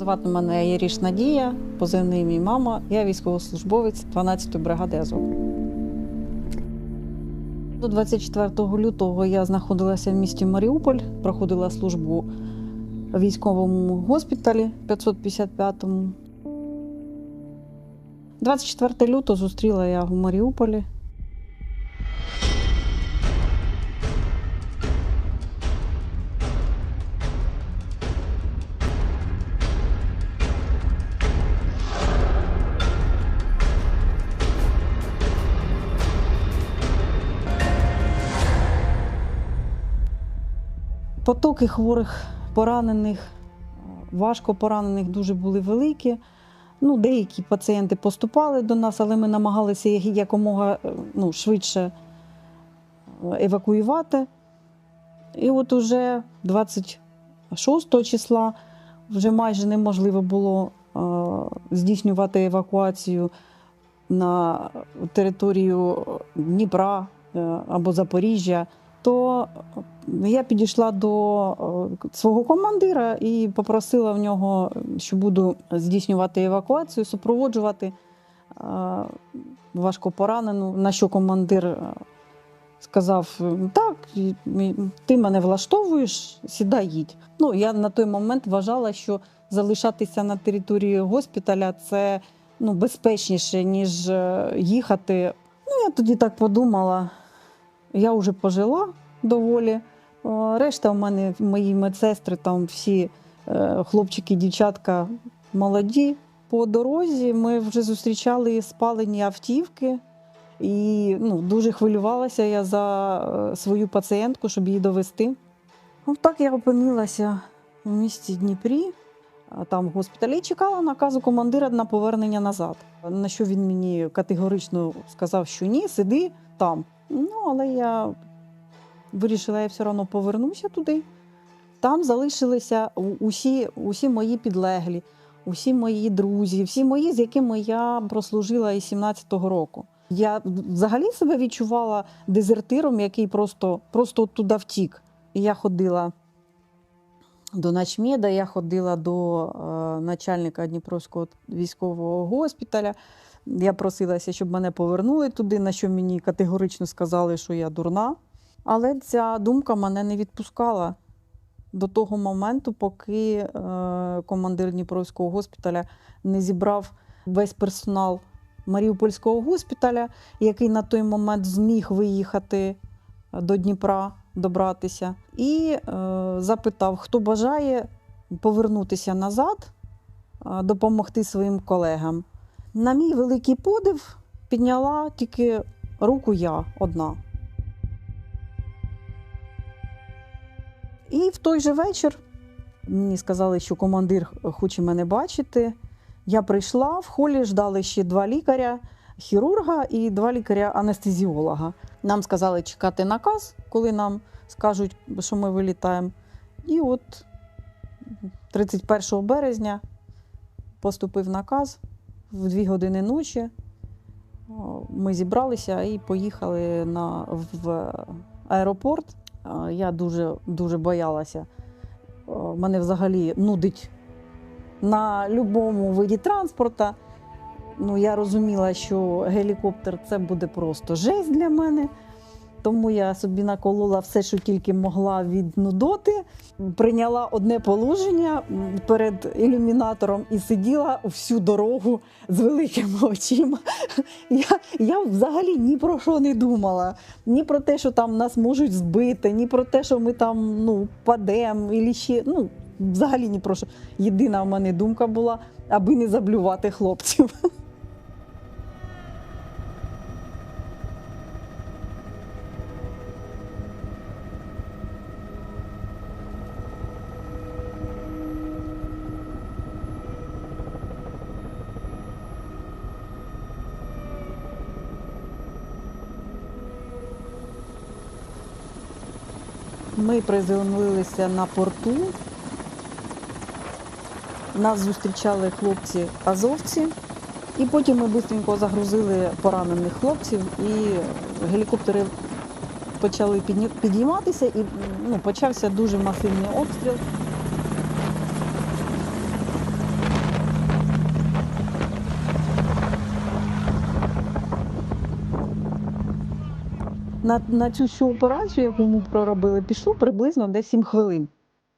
Звати мене Єріш Надія, позивний мій мама. Я військовослужбовець 12-ї бригади Азов. До 24 лютого я знаходилася в місті Маріуполь, проходила службу в військовому госпіталі 555-му. 24 лютого зустріла я в Маріуполі. Потоки хворих, поранених, важко поранених дуже були великі. Ну, деякі пацієнти поступали до нас, але ми намагалися їх якомога е, ну, швидше е, евакуювати. І от уже 26 числа вже майже неможливо було е, здійснювати евакуацію на територію Дніпра або Запоріжжя. То я підійшла до е, свого командира і попросила в нього, що буду здійснювати евакуацію, супроводжувати е, важкопоранену. На що командир е, сказав: так, ти мене влаштовуєш, сідай їдь. Ну, я на той момент вважала, що залишатися на території госпіталя це ну, безпечніше, ніж е, їхати. Ну, я тоді так подумала. Я вже пожила доволі. Е, Решта в мене, мої медсестри, там всі е, хлопчики, дівчатка молоді. По дорозі ми вже зустрічали спалені автівки, і ну, дуже хвилювалася я за е, свою пацієнтку, щоб її довести. Ну, так я опинилася в місті Дніпрі, там в госпіталі і чекала наказу командира на повернення назад. На що він мені категорично сказав, що ні, сиди там. Ну, але я вирішила, я все одно повернуся туди. Там залишилися усі, усі мої підлеглі, усі мої друзі, всі мої, з якими я прослужила із 17-го року. Я взагалі себе відчувала дезертиром, який просто, просто туди втік. І я ходила до начмеда, я ходила до е, начальника Дніпровського військового госпіталя. Я просилася, щоб мене повернули туди, на що мені категорично сказали, що я дурна. Але ця думка мене не відпускала до того моменту, поки е, командир Дніпровського госпіталя не зібрав весь персонал Маріупольського госпіталя, який на той момент зміг виїхати до Дніпра, добратися, і е, запитав, хто бажає повернутися назад, е, допомогти своїм колегам. На мій великий подив підняла тільки руку я одна. І в той же вечір мені сказали, що командир хоче мене бачити. Я прийшла в холі, ждали ще два лікаря, хірурга і два лікаря-анестезіолога. Нам сказали чекати наказ, коли нам скажуть, що ми вилітаємо. І от 31 березня поступив наказ в 2 години ночі. Ми зібралися і поїхали на, в аеропорт. Я дуже, дуже боялася. Мене взагалі нудить на будь-якому виді транспорту. Ну, я розуміла, що гелікоптер це буде просто жесть для мене. Тому я собі наколола все, що тільки могла від нудоти. Прийняла одне положення перед ілюмінатором і сиділа всю дорогу з великими очима. Я, я взагалі ні про що не думала. Ні про те, що там нас можуть збити, ні про те, що ми там ну, падемо, і ще. Ну, взагалі ні про що. Єдина в мене думка була, аби не заблювати хлопців. Ми приземлилися на порту. Нас зустрічали хлопці азовці, і потім ми швидко загрузили поранених хлопців, і гелікоптери почали підніматися, і ну, почався дуже масивний обстріл. На, на цю всю операцію, яку ми проробили, пішло приблизно десь 7 хвилин.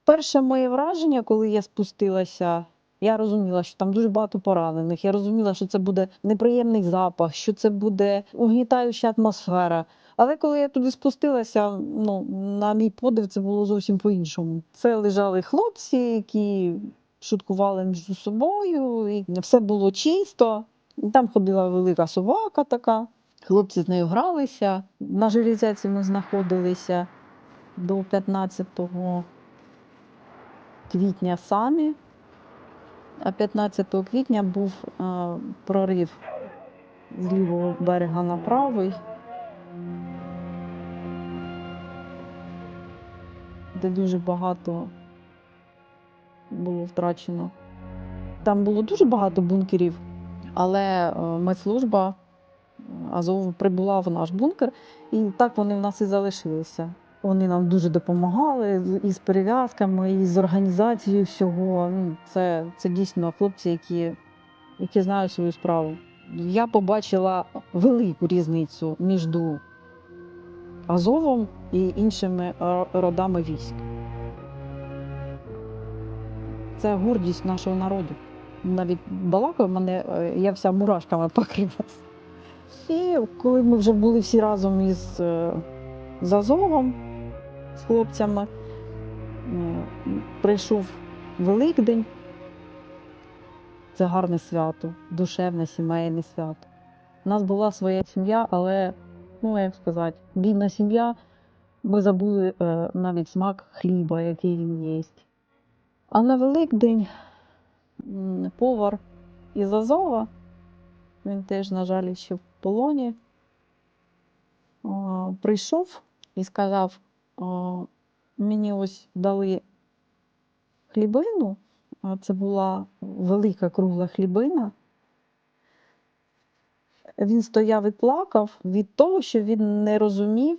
Перше моє враження, коли я спустилася, я розуміла, що там дуже багато поранених. Я розуміла, що це буде неприємний запах, що це буде угнітаюча атмосфера. Але коли я туди спустилася, ну, на мій подив, це було зовсім по-іншому. Це лежали хлопці, які шуткували між собою, і все було чисто. Там ходила велика собака така. Хлопці з нею гралися. На железяці ми знаходилися до 15 квітня самі. А 15 квітня був е, прорив з лівого берега на правий, де дуже багато було втрачено. Там було дуже багато бункерів, але е, медслужба Азов прибула в наш бункер, і так вони в нас і залишилися. Вони нам дуже допомагали і з перев'язками, і з організацією всього. Ну, це, це дійсно хлопці, які, які знають свою справу. Я побачила велику різницю між Азовом і іншими родами військ. Це гордість нашого народу. Навіть балакав мене, е, я вся мурашками покрилась. І коли ми вже були всі разом із е, з хлопцями, е, прийшов Великдень. Це гарне свято, душевне, сімейне свято. У нас була своя сім'я, але, ну як сказати, бідна сім'я. Ми забули е, навіть смак хліба, який він є. А на Великдень повар із Азова, він теж, на жаль, ще полоні, прийшов і сказав: мені ось дали хлібину, це була велика кругла хлібина. Він стояв і плакав від того, що він не розумів,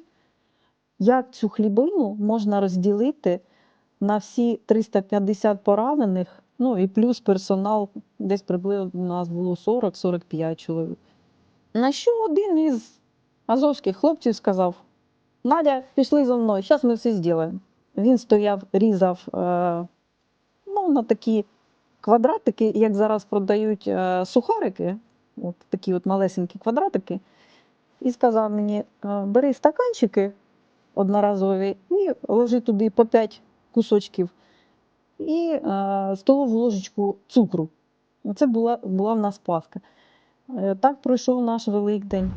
як цю хлібину можна розділити на всі 350 поранених, ну і плюс персонал, десь приблизно у нас було 40-45 чоловік. На що один із азовських хлопців сказав: Надя, пішли за мною, зараз ми все зробимо. Він стояв, різав е, ну, на такі квадратики, як зараз продають е, сухарики, от такі от малесенькі квадратики, і сказав мені: е, бери стаканчики одноразові і ложи туди по 5 кусочків і столову ложечку цукру. Це була, була в нас паска. Е, Так пройшов наш Великдень.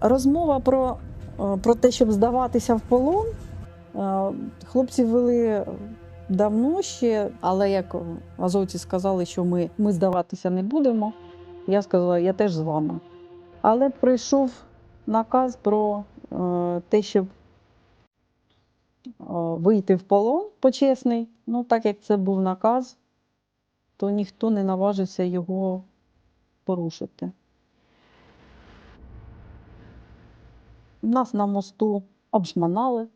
Розмова про, е, про те, щоб здаватися в полон. е, Хлопці вели давно ще, але як азовці сказали, що ми, ми здаватися не будемо, я сказала, я теж з вами. Але прийшов наказ про те, щоб вийти в полон почесний. Ну, так як це був наказ, то ніхто не наважився його порушити. Нас на мосту обшманали.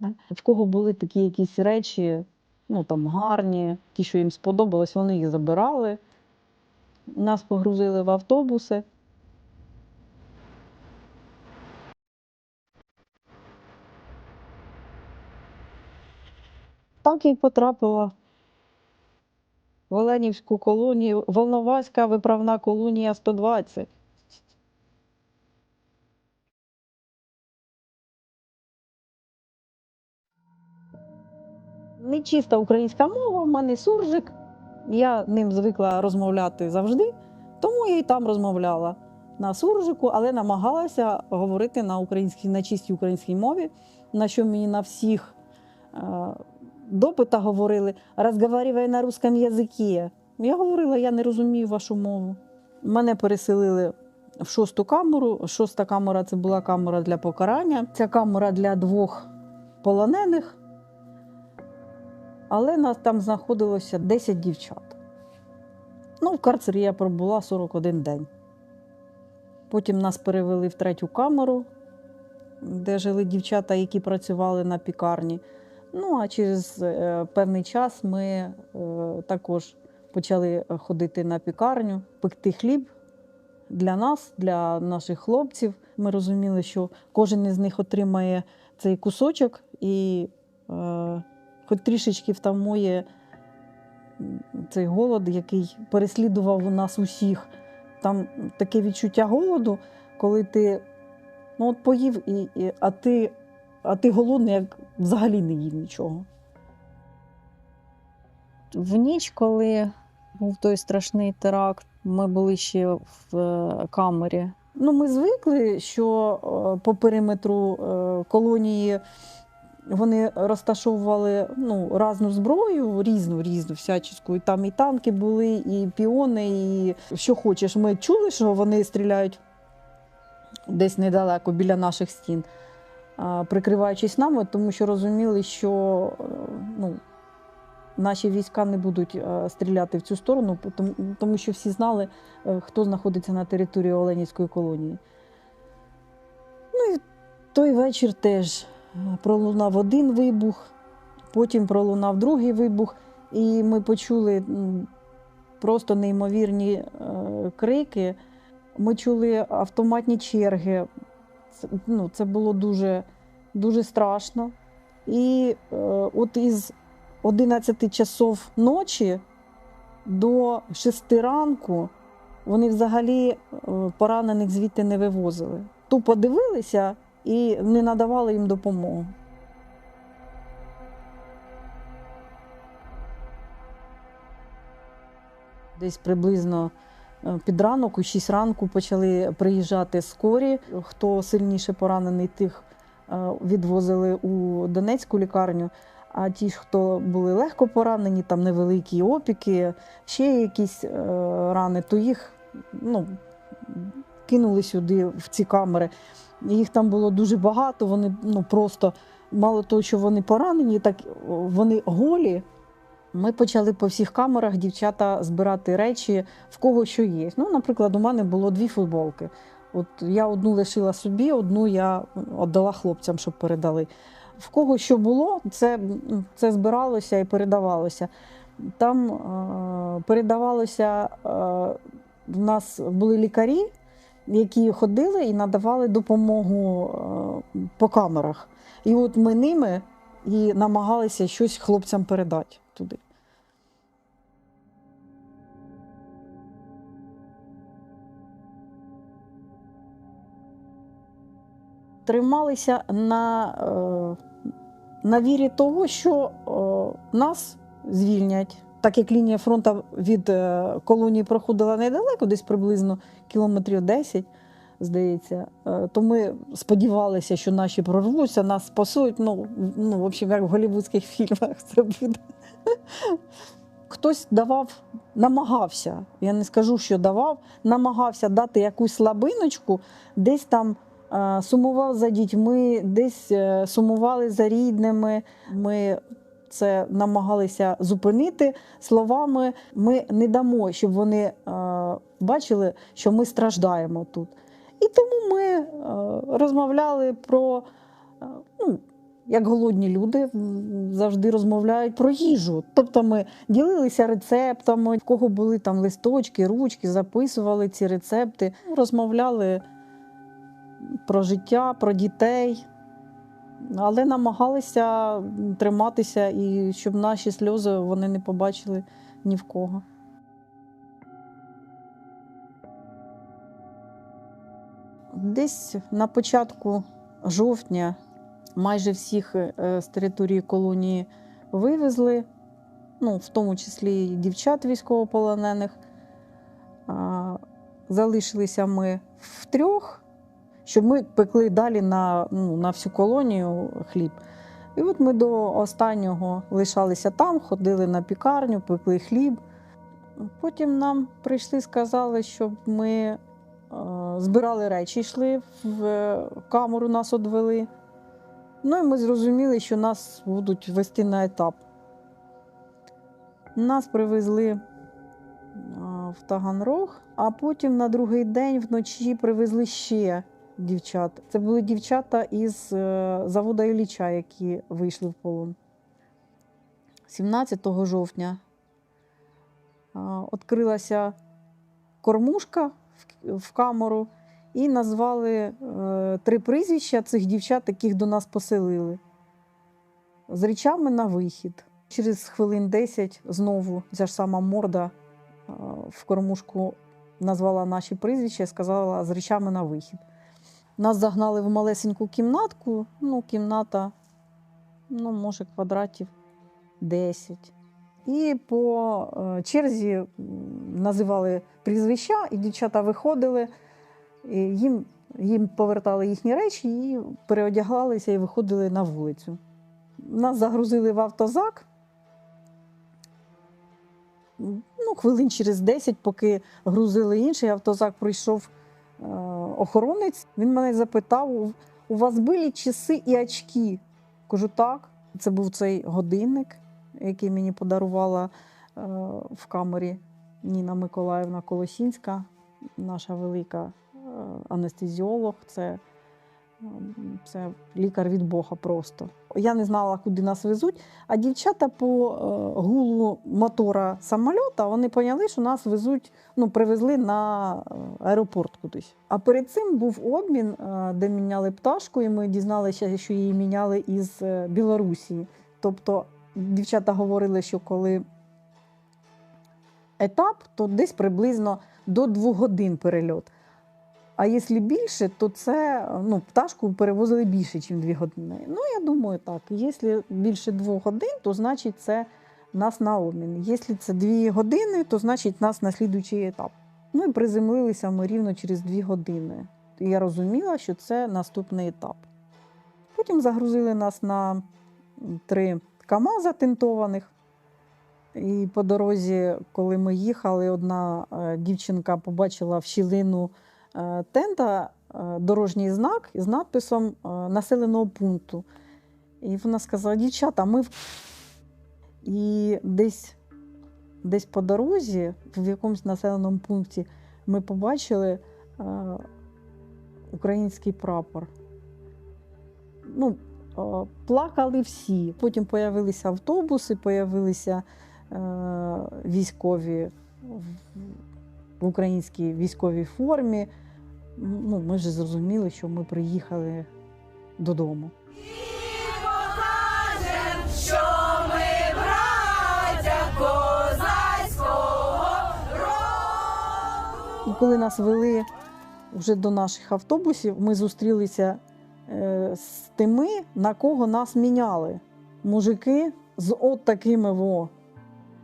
В кого були такі якісь речі, ну там гарні, ті, що їм сподобалось, вони їх забирали. Нас погрузили в автобуси. І потрапила в Оленівську колонію, Волноваська виправна колонія 120. Нечиста українська мова, в мене суржик. Я ним звикла розмовляти завжди, тому я і там розмовляла на суржику, але намагалася говорити на українській, на чистій українській мові, на що мені на всіх допитах говорили розговарювай на русском язикі. Я говорила, я не розумію вашу мову. Мене переселили в шосту камеру. Шоста камера це була камера для покарання. Ця камера для двох полонених. Але нас там знаходилося 10 дівчат. Ну, в карцері я пробула 41 день. Потім нас перевели в третю камеру, де жили дівчата, які працювали на пікарні. Ну а через е, певний час ми е, також почали ходити на пікарню, пекти хліб для нас, для наших хлопців. Ми розуміли, що кожен із них отримає цей кусочок і е, хоч трішечки втамує цей голод, який переслідував у нас усіх. Там таке відчуття голоду, коли ти ну, от поїв, і, і, а, ти, а ти голодний, як взагалі не їв нічого. В ніч, коли був той страшний теракт, ми були ще в е, камері. Ну, ми звикли, що е, по периметру е, колонії вони розташовували ну, різну зброю, різну, різну, всяческу. І там і танки були, і піони, і що хочеш. Ми чули, що вони стріляють десь недалеко біля наших стін, прикриваючись нами, тому що розуміли, що е, ну, наші війська не будуть е, стріляти в цю сторону, тому, що всі знали, е, хто знаходиться на території Оленівської колонії. Ну і той вечір теж пролунав один вибух, потім пролунав другий вибух, і ми почули просто неймовірні крики. Ми чули автоматні черги. Це, ну, це було дуже, дуже страшно. І е, от із 11 часов ночі до 6 ранку вони взагалі е, поранених звідти не вивозили. Тупо дивилися і не надавали їм допомогу. Десь приблизно під ранок, у 6 ранку почали приїжджати скорі. Хто сильніше поранений, тих е, відвозили у Донецьку лікарню. А ті, хто були легко поранені, там невеликі опіки, ще якісь е, рани, то їх ну, кинули сюди в ці камери. Їх там було дуже багато. Вони ну, просто мало того, що вони поранені, так вони голі. Ми почали по всіх камерах дівчата збирати речі, в кого що є. Ну, наприклад, у мене було дві футболки. От я одну лишила собі, одну я віддала хлопцям, щоб передали. В кого що було, це, це збиралося і передавалося. Там е, передавалося, е, в нас були лікарі, які ходили і надавали допомогу е, по камерах. І от ми ними і намагалися щось хлопцям передати туди. Трималися на, е, на вірі того, що е, нас звільнять. Так як лінія фронту від е, колонії проходила недалеко, десь приблизно кілометрів 10, здається, е, то ми сподівалися, що наші прорвуться, нас спасуть. Ну, ну в общем, як в голівудських фільмах це буде. Хтось давав, намагався, я не скажу, що давав, намагався дати якусь слабиночку, десь там е, сумував за дітьми, десь е, сумували за рідними. Ми це намагалися зупинити словами. Ми не дамо, щоб вони бачили, що ми страждаємо тут. І тому ми е, розмовляли про. е, Ну, як голодні люди завжди розмовляють про їжу. Тобто ми ділилися рецептами, в кого були там листочки, ручки, записували ці рецепти, розмовляли про життя, про дітей, але намагалися триматися і щоб наші сльози вони не побачили ні в кого. Десь на початку жовтня майже всіх е, з території колонії вивезли, ну, в тому числі і дівчат військовополонених. Залишилися ми втрьох, щоб ми пекли далі на, ну, на всю колонію хліб. І от ми до останнього лишалися там, ходили на пікарню, пекли хліб. Потім нам прийшли, сказали, щоб ми збирали речі, йшли в е, камеру, нас одвели. Ну і ми зрозуміли, що нас будуть вести на етап. Нас привезли в Таганрог, а потім на другий день вночі привезли ще дівчат. Це були дівчата із е, заводу Ілліча, які вийшли в полон. 17 жовтня відкрилася кормушка в, камеру і назвали е, три прізвища цих дівчат, яких до нас поселили. З речами на вихід. Через хвилин 10 знову ця ж сама морда а, в кормушку назвала наші прізвища і сказала з речами на вихід. Нас загнали в малесеньку кімнатку, ну, кімната, ну, може, квадратів 10. І по е, черзі називали прізвища, і дівчата виходили, і їм, їм повертали їхні речі, і переодягалися і виходили на вулицю. Нас загрузили в автозак. Ну, хвилин через 10, поки грузили інший автозак, прийшов е, охоронець. Він мене запитав: у вас були часи і очки? Кажу, так. Це був цей годинник, який мені подарувала е, в камері Ніна Миколаївна Колосінська, наша велика е, анестезіолог. Це, е, це лікар від Бога просто. Я не знала, куди нас везуть. А дівчата по гулу мотора самольота вони поняли, що нас везуть, ну, привезли на аеропорт кудись. А перед цим був обмін, де міняли пташку, і ми дізналися, що її міняли із Білорусі. Тобто дівчата говорили, що коли етап, то десь приблизно до двох годин перельот. А якщо більше, то це ну, пташку перевозили більше, ніж дві години. Ну, я думаю, так. Якщо більше двох годин, то значить це нас на обмін. Якщо це дві години, то значить нас на слідуючий етап. Ну і приземлилися ми рівно через дві години. І я розуміла, що це наступний етап. Потім загрузили нас на три КАМАЗа тинтованих. І по дорозі, коли ми їхали, одна е, дівчинка побачила в щілину е, тента е, дорожній знак з надписом населеного пункту. І вона сказала: дівчата, ми в і десь, десь по дорозі, в якомусь населеному пункті, ми побачили український прапор. Ну, плакали всі. Потім появилися автобуси, появилися е, військові в- українській військовій формі. Ну, ми вже зрозуміли, що ми приїхали додому. коли нас вели вже до наших автобусів, ми зустрілися з тими, на кого нас міняли. Мужики з от такими во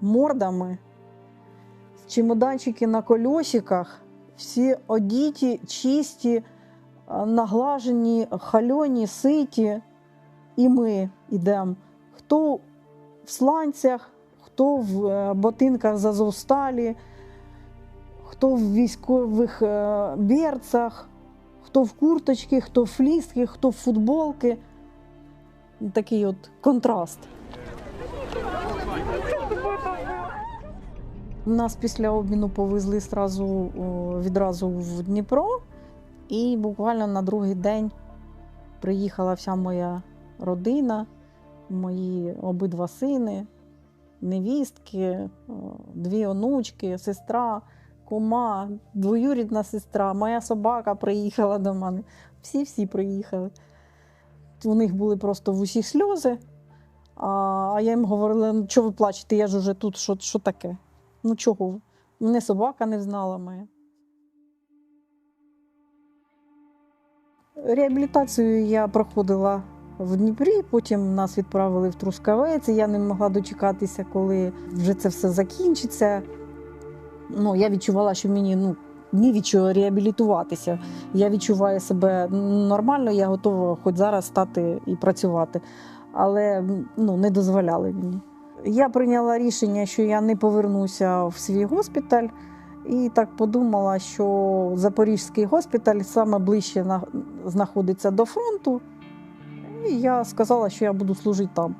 мордами, чемоданчики на колесиках, всі одіті, чисті, наглажені, хальоні, ситі. І ми йдемо. Хто в сланцях, хто в е, ботинках з Азовсталі, хто в військових е, берцах, хто в курточці, хто в фліски, хто в футболки. Такий от контраст. Нас після обміну повезли сразу, відразу в Дніпро, і буквально на другий день приїхала вся моя родина, мої обидва сини, невістки, дві онучки, сестра, кума, двоюрідна сестра, моя собака приїхала до мене. Всі-всі приїхали. У них були просто в усіх сльози. А я їм говорила: ну чого ви плачете? Я ж уже тут, що, що таке? Ну чого? Мене собака не знала моя. Реабілітацію я проходила в Дніпрі, потім нас відправили в Трускавець. і Я не могла дочекатися, коли вже це все закінчиться. Ну, я відчувала, що мені ну, ні від чого реабілітуватися. Я відчуваю себе нормально, я готова хоч зараз стати і працювати. Але ну, не дозволяли мені. Я прийняла рішення, що я не повернуся в свій госпіталь, і так подумала, що Запорізький госпіталь саме ближче на- знаходиться до фронту. І я сказала, що я буду служити там.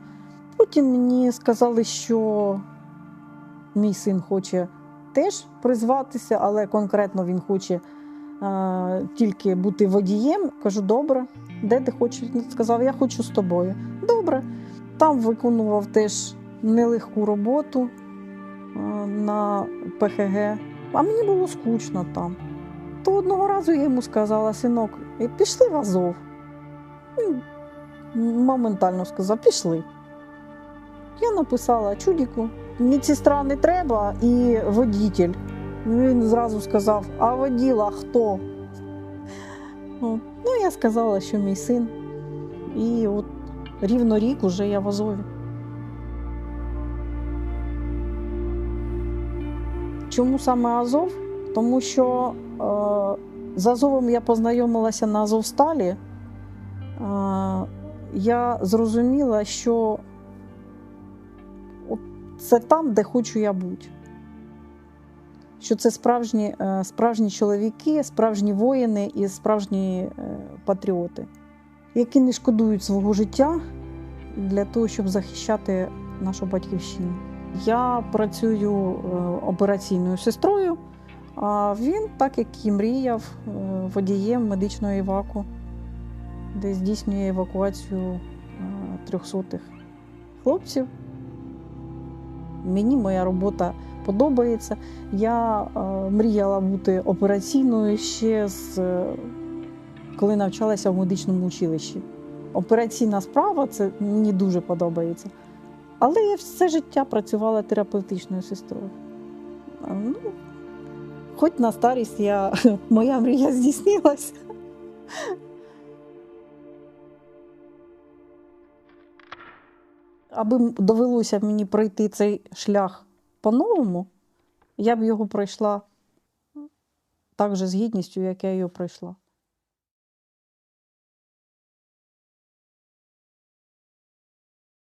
Потім мені сказали, що мій син хоче теж призватися, але конкретно він хоче е, тільки бути водієм. Кажу, добре, де ти хочеш? Сказав, я хочу з тобою. Добре. Там виконував теж нелегку роботу е, на ПХГ, а мені було скучно там. То одного разу я йому сказала, синок, «е, пішли в Азов. Моментально сказав, пішли. Я написала чудіку, медсестра не треба і водітель. Він зразу сказав, а воділа хто? Ну, я сказала, що мій син. І от рівно рік уже я в Азові. Чому саме Азов? Тому що е, з Азовом я познайомилася на Азовсталі. Е, я зрозуміла, що це там, де хочу я бути. Що це справжні, е, справжні чоловіки, справжні воїни і справжні е, патріоти, які не шкодують свого життя для того, щоб захищати нашу батьківщину. Я працюю е, операційною сестрою, а він, так як і мріяв, водієм медичної еваку, де здійснює евакуацію трьохсотих хлопців. Мені моя робота подобається. Я е, мріяла бути операційною ще з е, коли навчалася в медичному училищі. Операційна справа це мені дуже подобається. Але я все життя працювала терапевтичною сестрою. Ну, хоч на старість я, моя мрія здійснилася. Аби довелося мені пройти цей шлях по-новому, я б його пройшла так же з гідністю, як я його пройшла.